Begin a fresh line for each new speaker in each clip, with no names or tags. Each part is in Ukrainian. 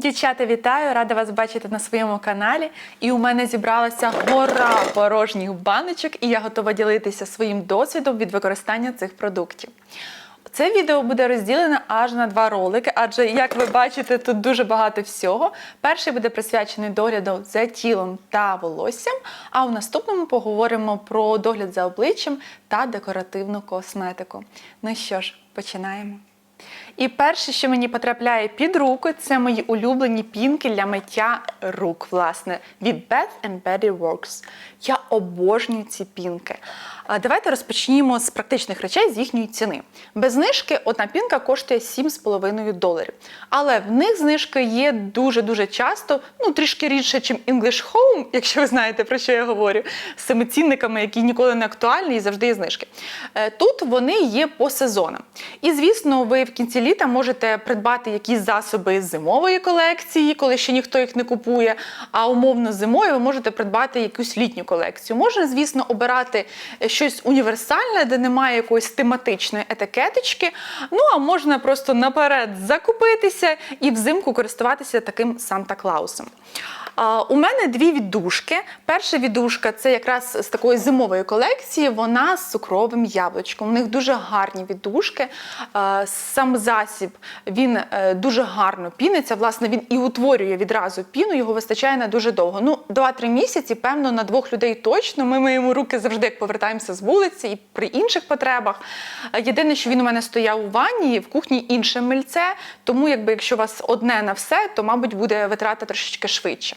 Дівчата, вітаю! Рада вас бачити на своєму каналі. І у мене зібралася гора порожніх баночок, і я готова ділитися своїм досвідом від використання цих продуктів. Це відео буде розділено аж на два ролики, адже, як ви бачите, тут дуже багато всього. Перший буде присвячений догляду за тілом та волоссям, а у наступному поговоримо про догляд за обличчям та декоративну косметику. Ну що ж, починаємо. І перше, що мені потрапляє під руку, це мої улюблені пінки для миття рук, власне, від Bath Body Works. Я обожнюю ці пінки. Давайте розпочнімо з практичних речей з їхньої ціни. Без знижки одна пінка коштує 7,5 доларів. Але в них знижки є дуже-дуже часто, ну трішки рідше, ніж English Home, якщо ви знаєте, про що я говорю, з цими цінниками, які ніколи не актуальні і завжди є знижки. Е, Тут вони є по сезонам. І, звісно, ви в кінці літа можете придбати якісь засоби з зимової колекції, коли ще ніхто їх не купує. А умовно зимою ви можете придбати якусь літню колекцію. Можна, звісно, обирати щось універсальне, де немає якоїсь тематичної етикеточки. Ну а можна просто наперед закупитися і взимку користуватися таким Санта-Клаусом. А, У мене дві віддушки. Перша віддушка це якраз з такої зимової колекції. Вона з цукровим яблучком. У них дуже гарні віддушки. Сам засіб він е, дуже гарно піниться. Власне, він і утворює відразу піну. Його вистачає на дуже довго. Ну, 2-3 місяці, певно, на двох людей точно. Ми миємо руки завжди, як повертаємося з вулиці і при інших потребах. Єдине, що він у мене стояв у ванні, в кухні інше мильце. Тому, якби якщо у вас одне на все, то мабуть буде витрата трошечки швидше.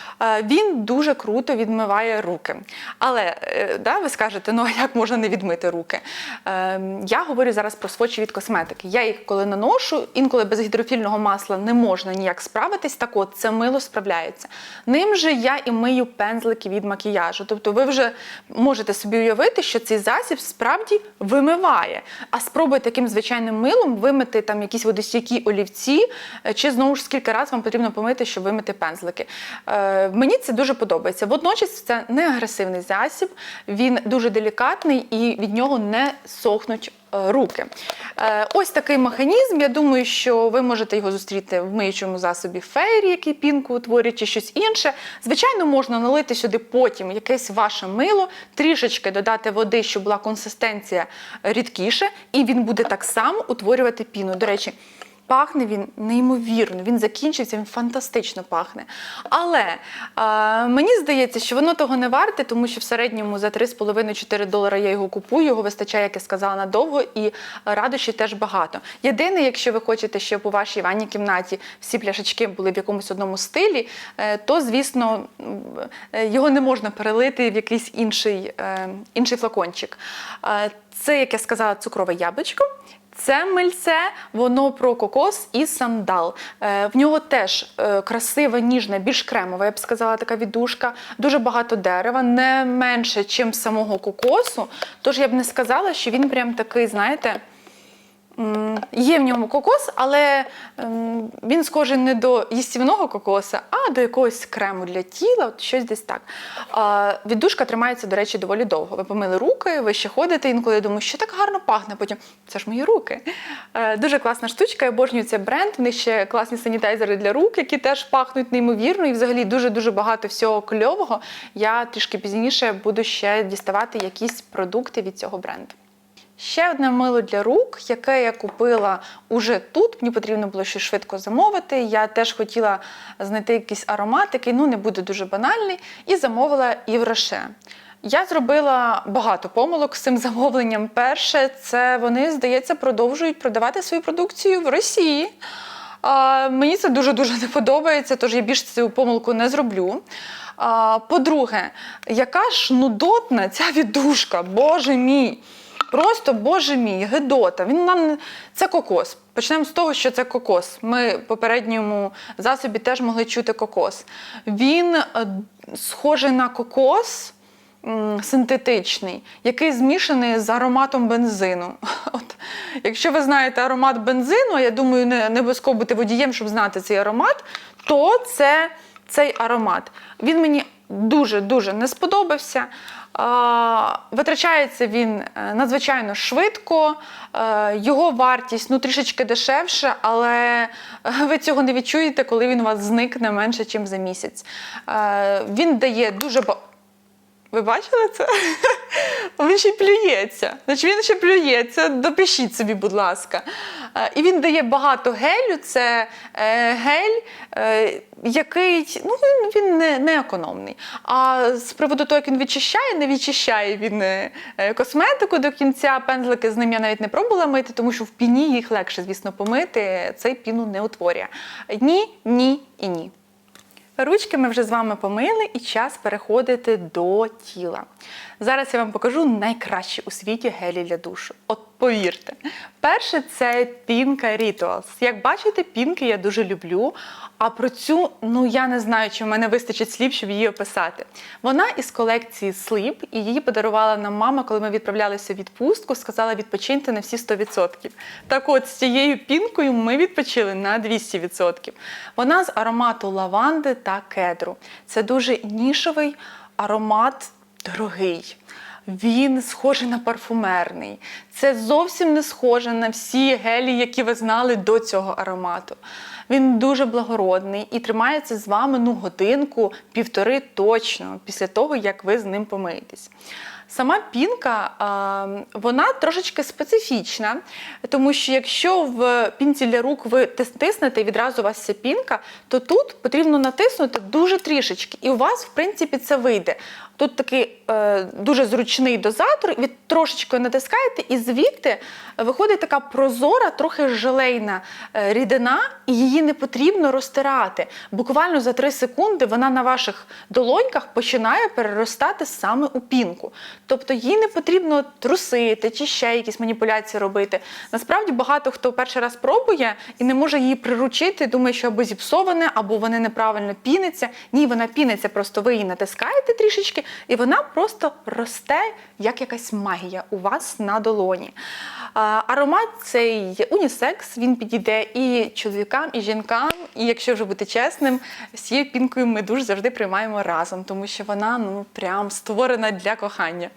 Він дуже круто відмиває руки. Але е, да, ви скажете, ну а як можна не відмити руки? Е, Я говорю зараз про свочі від косметики. Я їх коли наношу, інколи без гідрофільного масла не можна ніяк справитись. Так от це мило справляється. Ним же я і мию пензлики від макіяжу. Тобто ви вже можете собі уявити, що цей засіб справді вимиває. А спробуйте таким звичайним милом вимити там якісь водостійкі олівці, е, чи знову ж скільки разів вам потрібно помити, щоб вимити пензлики. Мені це дуже подобається. Водночас це не агресивний засіб, він дуже делікатний і від нього не сохнуть е, руки. Е, Ось такий механізм. Я думаю, що ви можете його зустріти в миючому засобі фейрі, який пінку утворює, чи щось інше. Звичайно, можна налити сюди потім якесь ваше мило, трішечки додати води, щоб була консистенція рідкіше, і він буде так само утворювати піну. До речі. Пахне він неймовірно, він закінчився, він фантастично пахне. Але е, мені здається, що воно того не варте, тому що в середньому за 3,5-4 долара я його купую, його вистачає, як я сказала, надовго, і радощів теж багато. Єдине, якщо ви хочете, щоб у вашій ванній кімнаті всі пляшечки були в якомусь одному стилі, е, то, звісно, е, його не можна перелити в якийсь інший, е, інший флакончик. Е, Це, як я сказала, цукрове яблучко. Це мильце, воно про кокос і сандал. Е, в нього теж е, красива, ніжна, більш кремова, я б сказала, така віддушка. Дуже багато дерева, не менше, ніж самого кокосу. Тож я б не сказала, що він прям такий, знаєте. Є в ньому кокос, але ем, він схожий не до їстівного кокоса, а до якогось крему для тіла, от щось десь так. Віддушка тримається, до речі, доволі довго. Ви помили руки, ви ще ходите інколи думаю, що так гарно пахне. Потім це ж мої руки. Е, дуже класна штучка, я обожнюю цей бренд. В них ще класні санітайзери для рук, які теж пахнуть неймовірно. І взагалі дуже-дуже багато всього кльового. Я трішки пізніше буду ще діставати якісь продукти від цього бренду. Ще одне мило для рук, яке я купила уже тут. Мені потрібно було щось швидко замовити. Я теж хотіла знайти якийсь аромат, який ну, не буде дуже банальний, і замовила Івроше. Я зробила багато помилок з цим замовленням. Перше, це вони, здається, продовжують продавати свою продукцію в Росії. А, мені це дуже-дуже не подобається, тож я більше цю помилку не зроблю. А, по-друге, яка ж нудотна ця віддушка, боже мій! Просто боже мій, гидота. Він нам це кокос. Почнемо з того, що це кокос. Ми в попередньому засобі теж могли чути кокос. Він е, схожий на кокос. Синтетичний, який змішаний з ароматом бензину. От, якщо ви знаєте аромат бензину, я думаю, не, не обов'язково бути водієм, щоб знати цей аромат, то це цей аромат. Він мені дуже-дуже не сподобався. Витрачається він е, надзвичайно швидко, е, його вартість ну, трішечки дешевша, але е, ви цього не відчуєте, коли він у вас зникне менше, ніж за місяць. Він дає дуже. Ви бачили це? Він ще й плюється. Значить, він ще плюється. Допишіть собі, будь ласка. Е, І він дає багато гелю. Це е, гель, е, який ну, він- не, не економний. А з приводу того, як він відчищає, не відчищає він косметику до кінця. Пензлики з ним я навіть не пробувала мити, тому що в піні їх легше, звісно, помити. Цей піну не утворює. Ні, ні і ні. Ручки ми вже з вами помили і час переходити до тіла. Зараз я вам покажу найкращі у світі гелі для душу. От повірте. Перше це пінка Rituals. Як бачите, пінки я дуже люблю. А про цю, ну я не знаю, чи в мене вистачить слів, щоб її описати. Вона із колекції Sleep, і її подарувала нам мама, коли ми відправлялися в відпустку, сказала відпочиньте на всі 100%. Так от, з цією пінкою ми відпочили на 200%. Вона з аромату лаванди та кедру. Це дуже нішовий аромат, дорогий. Він схожий на парфумерний. Це зовсім не схоже на всі гелі, які ви знали до цього аромату. Він дуже благородний і тримається з вами ну, годинку, півтори точно після того, як ви з ним помиєтесь. Сама пінка, вона трошечки специфічна, тому що якщо в пінці для рук ви тис- тиснете і відразу у вас ця пінка, то тут потрібно натиснути дуже трішечки, і у вас, в принципі, це вийде. Тут такий е, дуже зручний дозатор, ви трошечки натискаєте, і звідти виходить така прозора, трохи желейна е, рідина, і її не потрібно розтирати. Буквально за 3 секунди вона на ваших долоньках починає переростати саме у пінку. Тобто їй не потрібно трусити чи ще якісь маніпуляції робити. Насправді багато хто перший раз пробує і не може її приручити, думає, що або зіпсоване, або вони неправильно піниться. Ні, вона піниться, просто ви її натискаєте трішечки, і вона просто росте, як якась магія у вас на долоні. Аромат цей унісекс, він підійде і чоловікам, і жінкам. І якщо вже бути чесним, з цією пінкою ми дуже завжди приймаємо разом, тому що вона ну прям створена для кохання.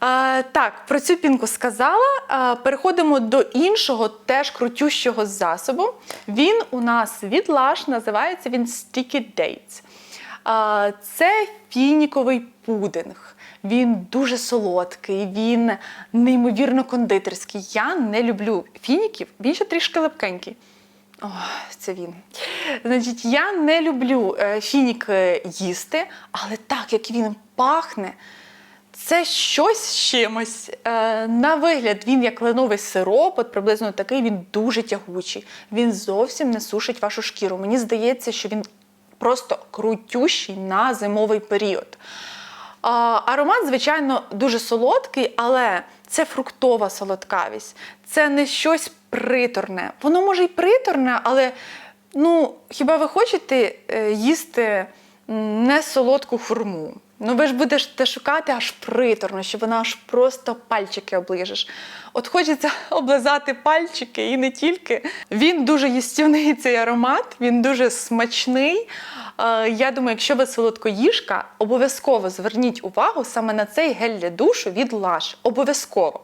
А, так, про цю пінку сказала. А, переходимо до іншого, теж крутющого засобу. Він у нас від Lush, називається він Sticky Dates. Це фініковий пудинг. Він дуже солодкий, він неймовірно кондитерський. Я не люблю фініків, він ще трішки липкенький. О, це він. Значить, я не люблю е, фінік е, їсти, але так як він пахне, це щось з чимось. Е, на вигляд він як кленовий сироп, от приблизно такий, він дуже тягучий. Він зовсім не сушить вашу шкіру. Мені здається, що він просто крутющий на зимовий період. Аромат, звичайно, дуже солодкий, але це фруктова солодкавість. Це не щось приторне. Воно може й приторне, але ну, хіба ви хочете е, їсти не солодку хурму? Ну ви ж будете шукати аж приторно, що вона аж просто пальчики оближеш. От хочеться облизати пальчики і не тільки. Він дуже їстівний цей аромат, він дуже смачний. Е, Я думаю, якщо ви солодкоїжка, обов'язково зверніть увагу саме на цей гель для душу від Lush. Обов'язково.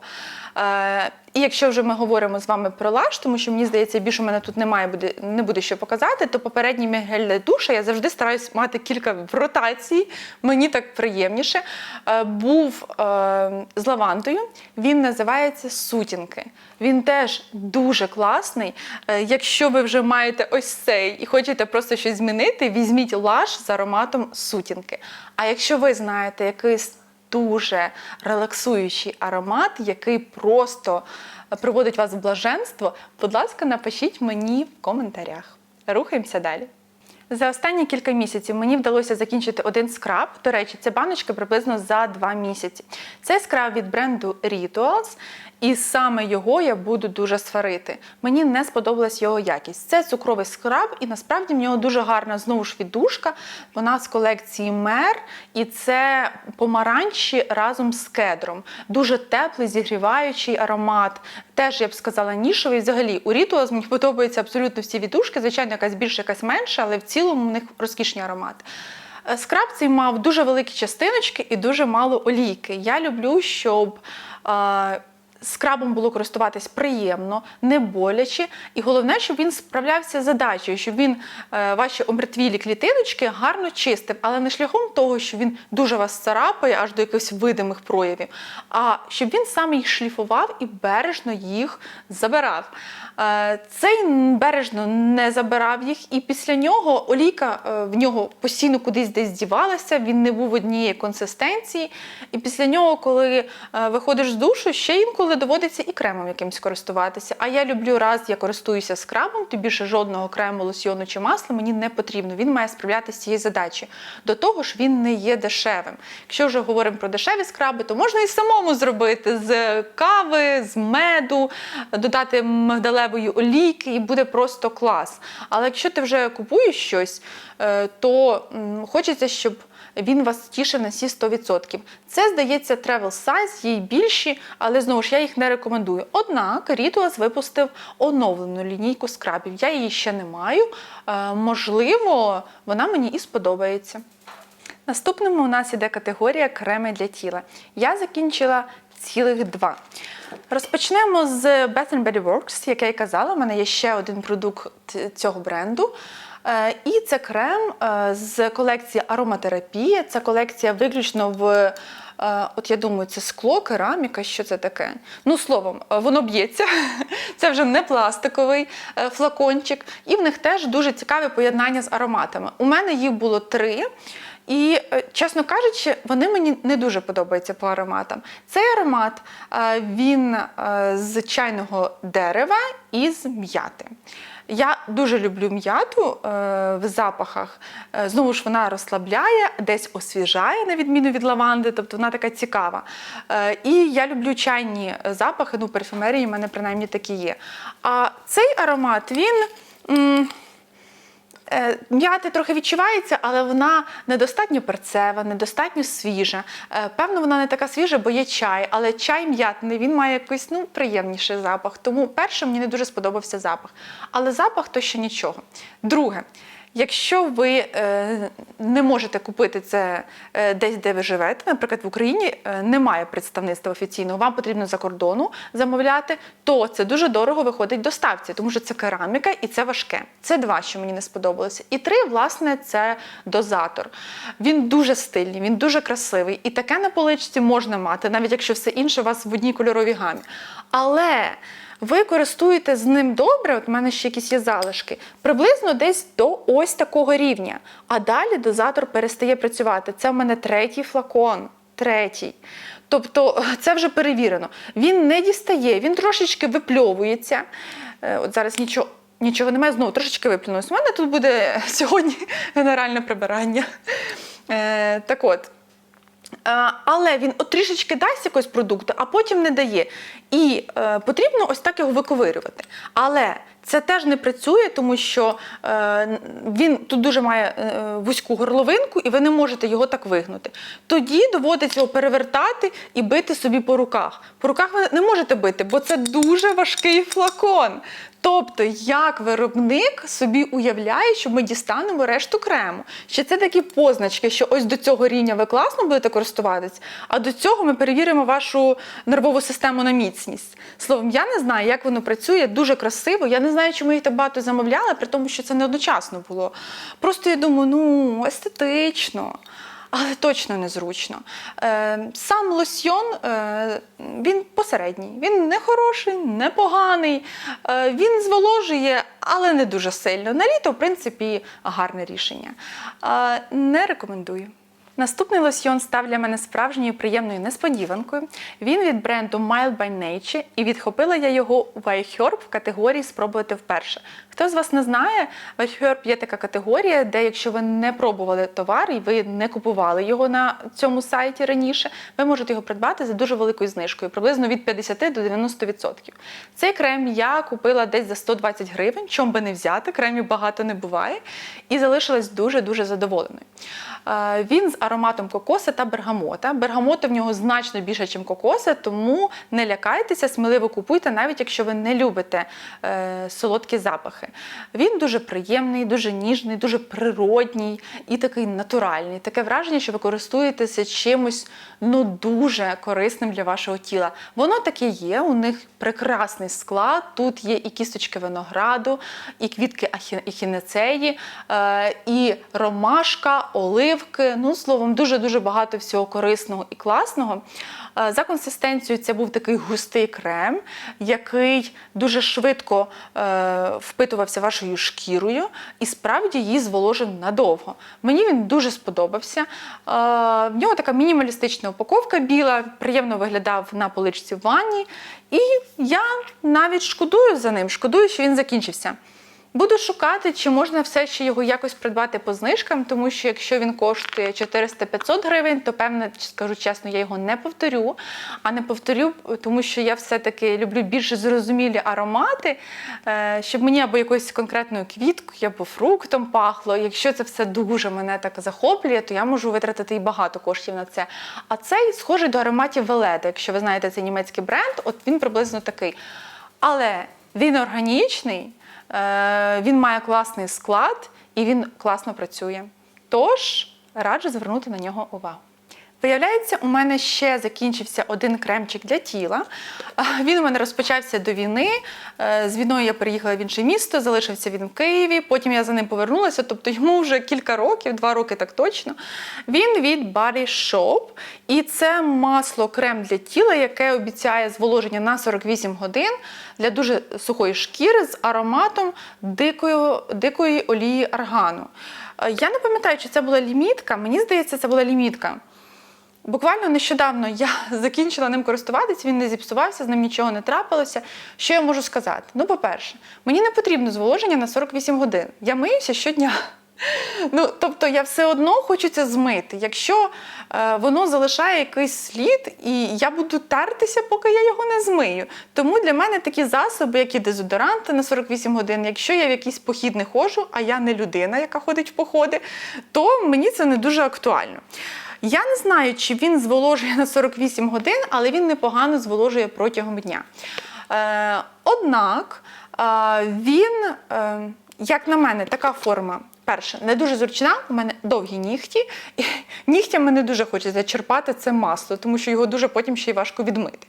Е, І якщо вже ми говоримо з вами про Lush, тому що мені здається, більше у мене тут немає буде, не буде що показати, то попередній мій гель для душа я завжди стараюсь мати кілька в ротації. Мені так приємніше. Е, Був з лавандою, він називається Сутінки. Він теж дуже класний. Якщо ви вже маєте ось цей і хочете просто щось змінити, візьміть лаш з ароматом сутінки. А якщо ви знаєте якийсь дуже релаксуючий аромат, який просто приводить вас в блаженство, будь ласка, напишіть мені в коментарях. Рухаємося далі. За останні кілька місяців мені вдалося закінчити один скраб. До речі, це баночка приблизно за два місяці. Це скраб від бренду Rituals, і саме його я буду дуже сварити. Мені не сподобалась його якість. Це цукровий скраб, і насправді в нього дуже гарна знову ж віддушка. Вона з колекції Мер, і це помаранчі разом з кедром. Дуже теплий, зігріваючий аромат. Теж я б сказала нішовий. Взагалі у Rituals мені подобаються абсолютно всі віддушки. Звичайно, якась більше, якась менша, але в цілому у них розкішні аромати. Е, Скраб цей мав дуже великі частиночки і дуже мало олійки. Я люблю, щоб е, скрабом було користуватись приємно, не боляче. І головне, щоб він справлявся з задачею, щоб він е, ваші омертвілі клітиночки гарно чистив, але не шляхом того, що він дуже вас царапає аж до якихось видимих проявів, а щоб він саме їх шліфував і бережно їх забирав. Е, Цей бережно не забирав їх, і після нього олійка е, в нього постійно кудись десь дівалася, він не був однієї консистенції. І після нього, коли виходиш з душу, ще інколи доводиться і кремом якимось користуватися. А я люблю, раз я користуюся скрабом, то більше жодного крему, лосьйону чи масла мені не потрібно. Він має справлятися з цією задачею. До того ж, він не є дешевим. Якщо вже говоримо про дешеві скраби, то можна і самому зробити з кави, з меду, додати мигдалевої олійки, і буде просто клас. Але якщо ти вже купуєш щось, е, то хочеться, щоб він вас тішив на всі 100%. Це, здається, travel size, є й більші, але знову ж я їх не рекомендую. Однак Rituals випустив оновлену лінійку скрабів. Я її ще не маю. Е, Можливо, вона мені і сподобається. Наступними у нас іде категорія креми для тіла. Я закінчила цілих два. Розпочнемо з Bath Body Works, як я і казала, у мене є ще один продукт цього бренду. Е, І це крем е, з колекції ароматерапія. Це колекція виключно в. е, От я думаю, це скло, кераміка, що це таке? Ну, словом, воно б'ється. Це вже не пластиковий флакончик. І в них теж дуже цікаве поєднання з ароматами. У мене їх було три. І, чесно кажучи, вони мені не дуже подобаються по ароматам. Цей аромат він з чайного дерева і з м'яти. Я дуже люблю м'яту е, в запахах. Е, Знову ж вона розслабляє, десь освіжає, на відміну від лаванди, тобто вона така цікава. Е, І я люблю чайні запахи, ну, парфюмерії в мене принаймні такі є. А цей аромат, він. Е, М'яти трохи відчувається, але вона недостатньо перцева, недостатньо свіжа. Е, Певно, вона не така свіжа, бо є чай, але чай м'ятний, він має якийсь ну, приємніший запах. Тому перше мені не дуже сподобався запах. Але запах то ще нічого. Друге. Якщо ви е, не можете купити це е, десь, де ви живете, наприклад, в Україні е, немає представництва офіційного, вам потрібно за кордону замовляти, то це дуже дорого виходить доставці, тому що це кераміка і це важке. Це два, що мені не сподобалося. І три, власне, це дозатор. Він дуже стильний, він дуже красивий. І таке на поличці можна мати, навіть якщо все інше у вас в одній кольоровій гамі. Але ви користуєте з ним добре, от в мене ще якісь є залишки, приблизно десь до ось такого рівня. А далі дозатор перестає працювати. Це в мене третій флакон. Третій. Тобто це вже перевірено. Він не дістає, він трошечки випльовується. Е, От зараз нічого. Нічого немає, знову трошечки виплюнулося. У мене тут буде сьогодні генеральне прибирання. Е, так от. Е, Але він от трішечки дасть якогось продукту, а потім не дає. І е, потрібно ось так його виковирювати. Але це теж не працює, тому що е, він тут дуже має е, вузьку горловинку, і ви не можете його так вигнути. Тоді доводиться його перевертати і бити собі по руках. По руках ви не можете бити, бо це дуже важкий флакон. Тобто, як виробник собі уявляє, що ми дістанемо решту крему. Ще це такі позначки, що ось до цього рівня ви класно будете користуватись, а до цього ми перевіримо вашу нервову систему на міцність. Словом, я не знаю, як воно працює, дуже красиво. Я не знаю, чому їх так багато замовляли, при тому, що це не одночасно було. Просто я думаю, ну, естетично. Але точно незручно. Е, сам лосьйон е, він посередній. Він не хороший, не поганий. Е, він зволожує, але не дуже сильно. На літо, в принципі, гарне рішення. Не рекомендую. Наступний лосьйон став для мене справжньою приємною несподіванкою. Він від бренду Mild by Nature, і відхопила я його у iHerb в категорії Спробувати вперше. Хто з вас не знає, Herb є така категорія, де якщо ви не пробували товар і ви не купували його на цьому сайті раніше, ви можете його придбати за дуже великою знижкою, приблизно від 50 до 90%. Цей крем я купила десь за 120 гривень, чом би не взяти, кремів багато не буває, і залишилась дуже-дуже задоволеною. Е, Він з ароматом кокоса та бергамота. Бергамоту в нього значно більше, ніж кокоса, тому не лякайтеся, сміливо купуйте, навіть якщо ви не любите е, солодкі запахи. Він дуже приємний, дуже ніжний, дуже природній і такий натуральний. Таке враження, що ви користуєтеся чимось ну дуже корисним для вашого тіла. Воно таке є. У них прекрасний склад. Тут є і кісточки винограду, і квітки ахі- ехінацеї, е, і ромашка, оливки. Ну, словом, дуже дуже багато всього корисного і класного. За консистенцією це був такий густий крем, який дуже швидко е, впитувався вашою шкірою і справді її зволожив надовго. Мені він дуже сподобався. Е, В нього така мінімалістична упаковка біла, приємно виглядав на поличці в ванні. І я навіть шкодую за ним, шкодую, що він закінчився. Буду шукати, чи можна все ще його якось придбати по знижкам, тому що якщо він коштує 400-500 гривень, то певне, скажу чесно, я його не повторю. А не повторю, тому що я все-таки люблю більш зрозумілі аромати, е, щоб мені або якоюсь конкретною квіткою, або фруктом пахло. Якщо це все дуже мене так захоплює, то я можу витратити і багато коштів на це. А цей схожий до ароматів Веледа. Якщо ви знаєте цей німецький бренд, от він приблизно такий. Але він органічний. Е, Він має класний склад і він класно працює. Тож раджу звернути на нього увагу. Виявляється, у мене ще закінчився один кремчик для тіла. Він у мене розпочався до війни. Е, З війною я переїхала в інше місто, залишився він в Києві. Потім я за ним повернулася, тобто йому вже кілька років, два роки так точно. Він від Body Shop. І це масло крем для тіла, яке обіцяє зволоження на 48 годин для дуже сухої шкіри з ароматом дикої, дикої олії аргану. Е, Я не пам'ятаю, чи це була лімітка. Мені здається, це була лімітка. Буквально нещодавно я закінчила ним користуватися, він не зіпсувався, з ним нічого не трапилося. Що я можу сказати? Ну, по-перше, мені не потрібно зволоження на 48 годин. Я миюся щодня. Ну, тобто я все одно хочу це змити. Якщо е, воно залишає якийсь слід, і я буду тертися, поки я його не змию. Тому для мене такі засоби, як і дезодоранти на 48 годин, якщо я в якийсь похід не ходжу, а я не людина, яка ходить в походи, то мені це не дуже актуально. Я не знаю, чи він зволожує на 48 годин, але він непогано зволожує протягом дня. Е, однак він, е, як на мене, така форма. Перше, не дуже зручна, у мене довгі нігті, і нігтями не дуже хочеться черпати це масло, тому що його дуже потім ще й важко відмити.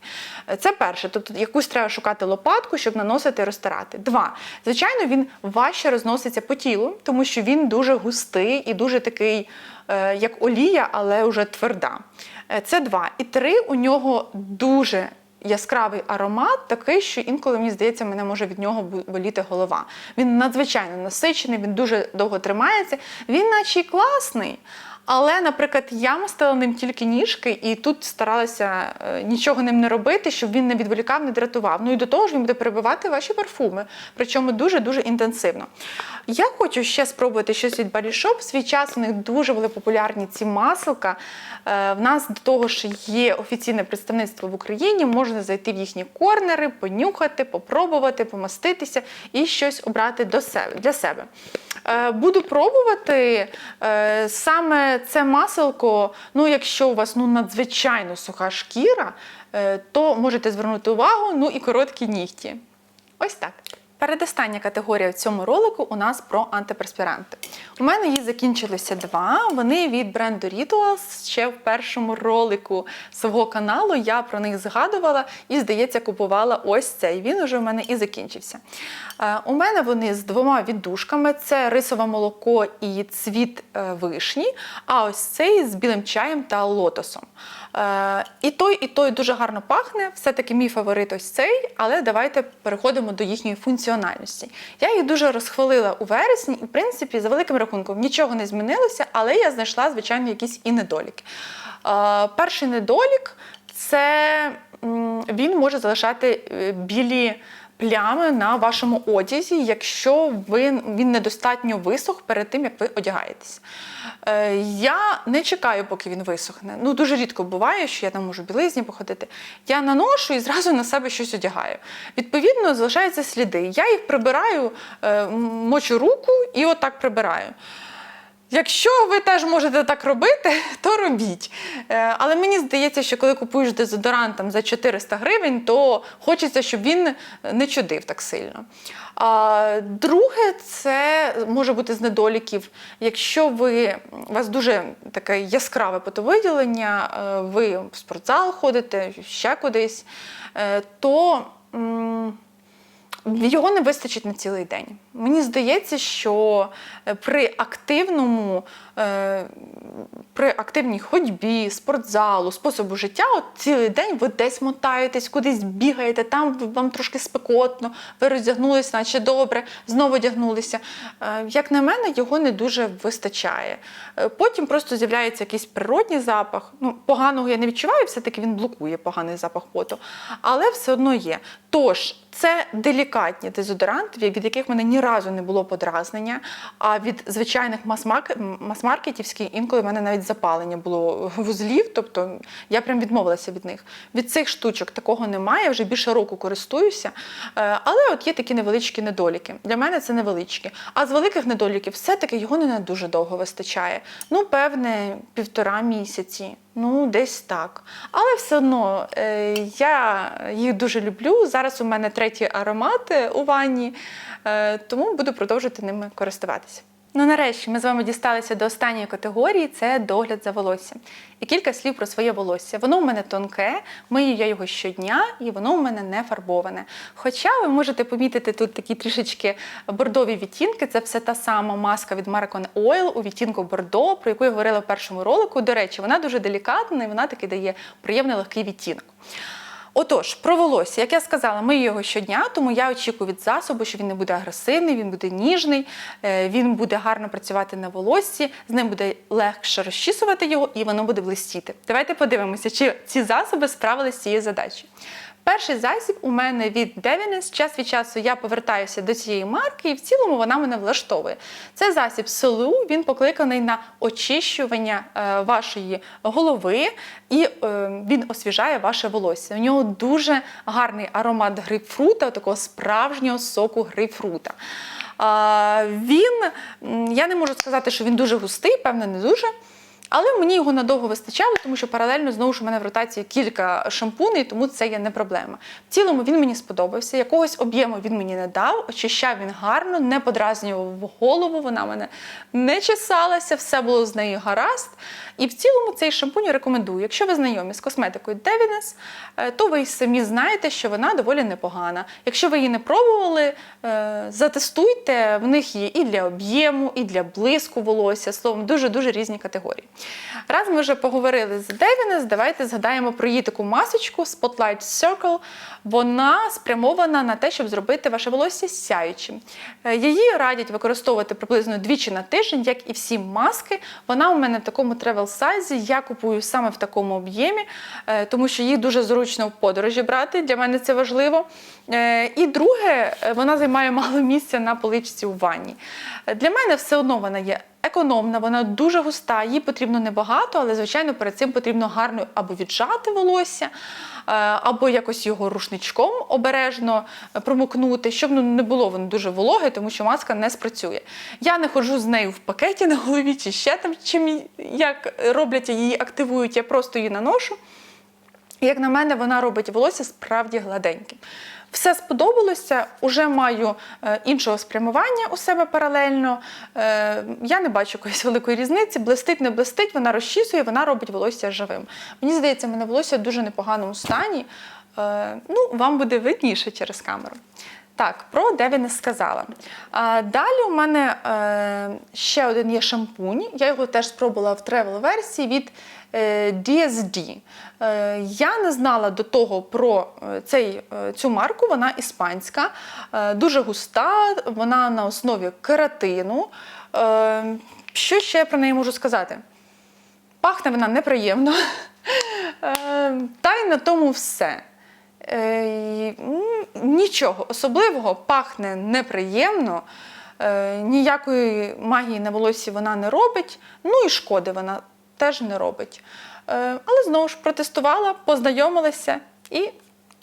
Це перше, тобто якусь треба шукати лопатку, щоб наносити і розтирати. Два, звичайно, він важче розноситься по тілу, тому що він дуже густий і дуже такий, е, як олія, але вже тверда. Е, Це два. І три, у нього дуже яскравий аромат, такий, що інколи мені здається, мене може від нього боліти голова. Він надзвичайно насичений, він дуже довго тримається. Він, наче й класний. Але, наприклад, я мастила ним тільки ніжки, і тут старалася е, нічого ним не робити, щоб він не відволікав, не дратував. Ну і до того ж він буде перебивати ваші парфуми, причому дуже-дуже інтенсивно. Я хочу ще спробувати щось від Body Shop. Свій час у них дуже були популярні ці маселка. Е, В нас до того ж є офіційне представництво в Україні. Можна зайти в їхні корнери, понюхати, попробувати, помаститися і щось обрати до себе для себе. Е, Буду пробувати е, це маселко. Ну, якщо у вас ну надзвичайно суха шкіра, е, то можете звернути увагу. Ну і короткі нігті. Ось так. Передостання категорія в цьому ролику у нас про антиперспіранти. У мене їх закінчилося два. Вони від бренду Rituals. Ще в першому ролику свого каналу я про них згадувала і, здається, купувала ось цей. Він уже в мене і закінчився. Е, У мене вони з двома віддушками: це рисове молоко і цвіт е, вишні, а ось цей з білим чаєм та лотосом. Е, І той, і той дуже гарно пахне. Все-таки мій фаворит ось цей, але давайте переходимо до їхньої функціональності. Я їх дуже розхвалила у вересні, і в принципі, за великим рахунком, нічого не змінилося, але я знайшла, звичайно, якісь і недоліки. Е, Перший недолік це він може залишати е, білі. Плями на вашому одязі, якщо ви, він недостатньо висох перед тим, як ви одягаєтесь. Е, я не чекаю, поки він висохне. Ну, дуже рідко буває, що я там можу білизні походити. Я наношу і зразу на себе щось одягаю. Відповідно, залишаються сліди. Я їх прибираю, е, мочу руку і отак прибираю. Якщо ви теж можете так робити, то робіть. Е, Але мені здається, що коли купуєш дезодорант там, за 400 гривень, то хочеться, щоб він не чудив так сильно. А друге, це може бути з недоліків. Якщо ви у вас дуже таке яскраве потовиділення, е, ви в спортзал ходите, ще кудись, е, то. Його не вистачить на цілий день. Мені здається, що е, при активному, е, при активній ходьбі, спортзалу, способу життя, от цілий день ви десь мотаєтесь, кудись бігаєте, там вам трошки спекотно, ви роздягнулися, наче добре, знову одягнулися. Е, Як на мене, його не дуже вистачає. Потім просто з'являється якийсь природній запах. Ну, поганого я не відчуваю, все-таки він блокує поганий запах поту, але все одно є. Тож, це делікатні дезодоранти, від яких в мене ні разу не було подразнення. А від звичайних мас-маркетівських інколи в мене навіть запалення було вузлів, тобто я прям відмовилася від них. Від цих штучок такого немає, вже більше року користуюся. Е, Але от є такі невеличкі недоліки. Для мене це невеличкі. А з великих недоліків все-таки його не дуже довго вистачає. Ну, певне, півтора місяці. Ну, десь так. Але все одно е, я їх дуже люблю. Зараз у мене третій аромат е, у ванні, е, тому буду продовжувати ними користуватися. Ну, нарешті ми з вами дісталися до останньої категорії це догляд за волоссям. І кілька слів про своє волосся. Воно у мене тонке, мию я його щодня, і воно у мене не фарбоване. Хоча ви можете помітити тут такі трішечки бордові відтінки. Це все та сама маска від Maracon Oil у відтінку бордо, про яку я говорила в першому ролику. До речі, вона дуже делікатна і вона таки дає приємний легкий відтінок. Отож, про волосся, як я сказала, ми його щодня, тому я очікую від засобу, що він не буде агресивний, він буде ніжний, е, він буде гарно працювати на волоссі, з ним буде легше розчісувати його і воно буде блистіти. Давайте подивимося, чи ці засоби справилися з цією задачею. Перший засіб у мене від Devines. Час від часу я повертаюся до цієї марки, і в цілому вона мене влаштовує. Це засіб Солу, він покликаний на очищування е, вашої голови, і е, він освіжає ваше волосся. У нього дуже гарний аромат грейпфрута, такого справжнього соку грейпфрута. Він, я не можу сказати, що він дуже густий, певно, не дуже. Але мені його надовго вистачало, тому що паралельно знову ж у мене в ротації кілька шампуней, тому це є не проблема. В цілому він мені сподобався. Якогось об'єму він мені не дав, очищав він гарно, не подразнював голову. Вона мене не чесалася, все було з нею гаразд. І в цілому цей шампунь рекомендую. Якщо ви знайомі з косметикою е, то ви самі знаєте, що вона доволі непогана. Якщо ви її не пробували, е, затестуйте. В них є і для об'єму, і для блиску волосся. Словом, дуже дуже різні категорії. Раз ми вже поговорили з Devines, давайте згадаємо про її таку масочку Spotlight Circle. Вона спрямована на те, щоб зробити ваше волосся сяючим. Е, Її радять використовувати приблизно двічі на тиждень, як і всі маски. Вона у мене в такому тревел сайзі. Я купую саме в такому об'ємі, е, тому що її дуже зручно в подорожі брати. Для мене це важливо. Е, І друге, е, вона займає мало місця на поличці у ванні. Для мене все одно вона є економна, вона дуже густа, їй потрібно небагато, але, звичайно, перед цим потрібно гарно або віджати волосся, або якось його рушничком обережно е, промокнути, щоб ну, не було воно дуже вологе, тому що маска не спрацює. Я не ходжу з нею в пакеті на голові, чи ще там чим як роблять її активують, я просто її наношу. І, Як на мене, вона робить волосся справді гладеньким. Все сподобалося, уже маю е, іншого спрямування у себе паралельно. Е, я не бачу якоїсь великої різниці. Блистить, не блистить, вона розчісує, вона робить волосся живим. Мені здається, мене волосся в дуже непоганому стані. Е, ну, вам буде видніше через камеру. Так, про де не сказала. Далі у мене ще один є шампунь. Я його теж спробувала в тревел-версії від DSD. Е, я не знала до того про е, цей, е, цю марку, вона іспанська, е, дуже густа, вона на основі кератину. Е, що ще я про неї можу сказати? Пахне вона неприємно. Е, Та й на тому все. Е, Нічого особливого, пахне неприємно, е, ніякої магії на волосі вона не робить, ну і шкоди вона теж не робить. Е, Але знову ж протестувала, познайомилася і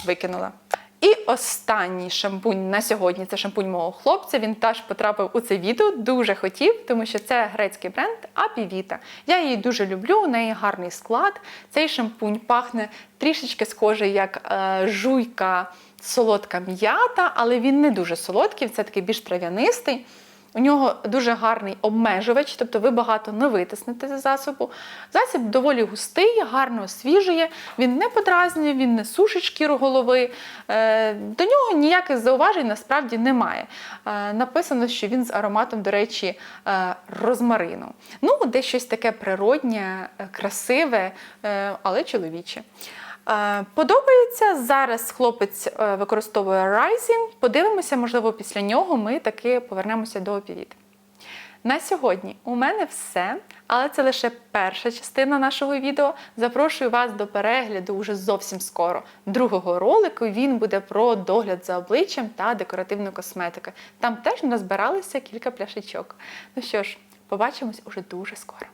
викинула. І останній шампунь на сьогодні це шампунь мого хлопця. Він теж потрапив у це відео. Дуже хотів, тому що це грецький бренд Апівіта. Я її дуже люблю. У неї гарний склад. Цей шампунь пахне трішечки схоже, як е, жуйка солодка м'ята, але він не дуже солодкий, це такий більш трав'янистий. У нього дуже гарний обмежувач, тобто ви багато не витиснете засобу. Засіб доволі густий, гарно освіжує, він не подразнює, він не сушить шкіру голови. Е, До нього ніяких зауважень насправді немає. Е, Написано, що він з ароматом, до речі, е, розмарину. Ну, десь щось таке природнє, красиве, але чоловіче. Е, Подобається зараз хлопець е, використовує Rising. Подивимося, можливо, після нього ми таки повернемося до опівіт. На сьогодні у мене все, але це лише перша частина нашого відео. Запрошую вас до перегляду уже зовсім скоро другого ролику. Він буде про догляд за обличчям та декоративну косметику. Там теж назбиралися кілька пляшечок. Ну що ж, побачимось уже дуже скоро.